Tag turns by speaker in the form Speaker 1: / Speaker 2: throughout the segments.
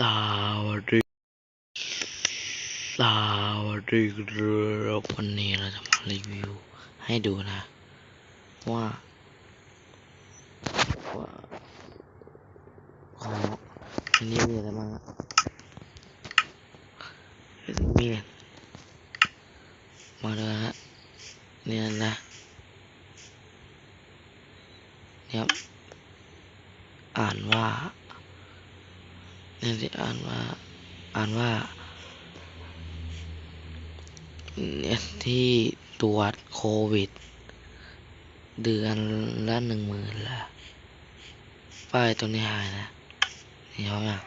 Speaker 1: สวัสดีสวัสดีครับวันนี้เราจะมารีวิวให้ดูนะ ว่าว่าของอันนี้มีอะไรบ้างอะมีเนี่ยมาเลยฮะเนี่ยนะเนี่ยอ่านว่า นี่ที่อ่านว่าอ่านว่าเนี่ยที่ตรวจโควิด เดือนละหนึ่งหมื่นละป้ายตรงนี้หายนะนี่เขาเนี่ย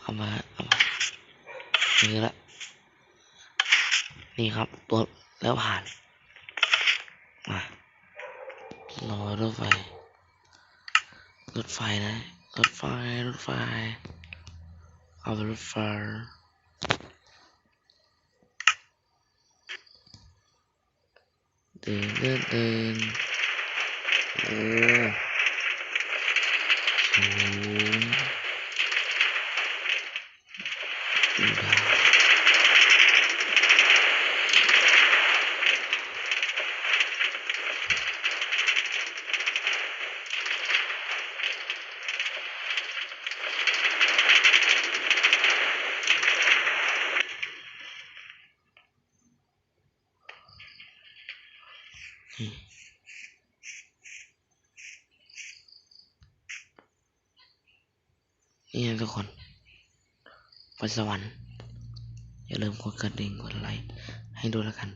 Speaker 1: เอามาเอามานี่ละนี่ครับตรวแล้วผ่านมารอรถไฟ รถไฟนะรถไฟรถไฟ เอาไปรถไฟเดินเดินเดินเออสูงดาว นี่นะทุกคนไปสวรรค์อย่าลืมกดกระดิ่งกดไลค์ให้ดูแล้วกัน